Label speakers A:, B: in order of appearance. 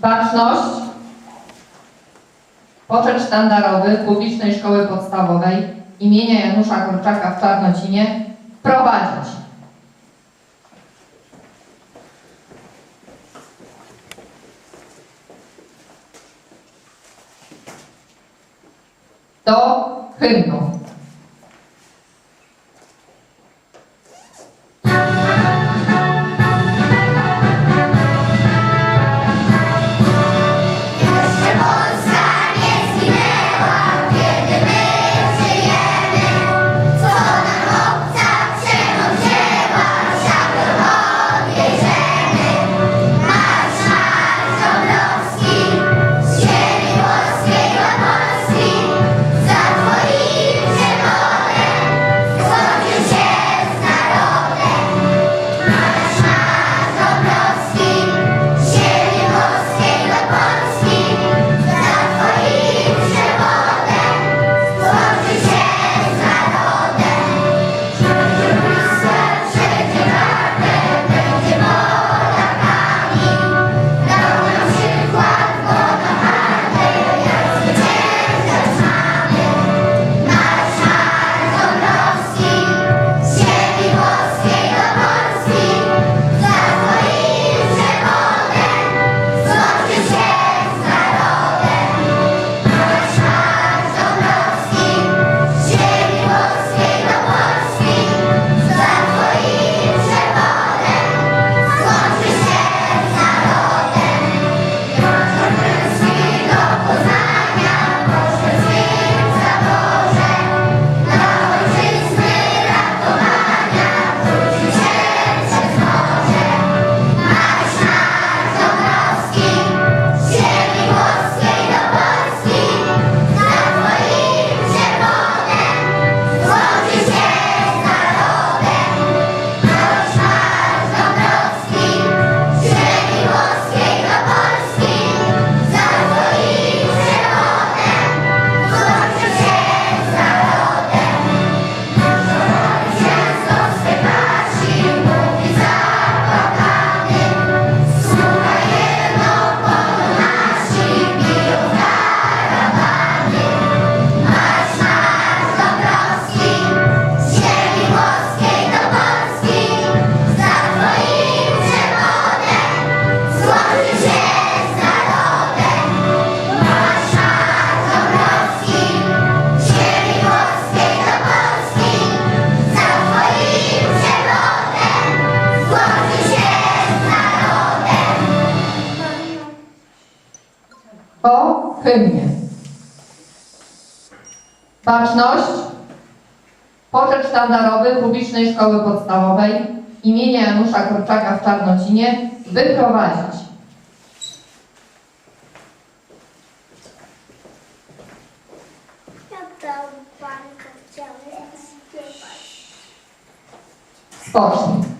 A: baczność, poczet sztandarowy publicznej szkoły podstawowej imienia Janusza Korczaka w Czarnocinie prowadzić. Do hymnu. hymnie. Baczność. Poczet sztandarowy Publicznej Szkoły Podstawowej imienia Janusza Korczaka w Czarnocinie wyprowadzić. Spocznij.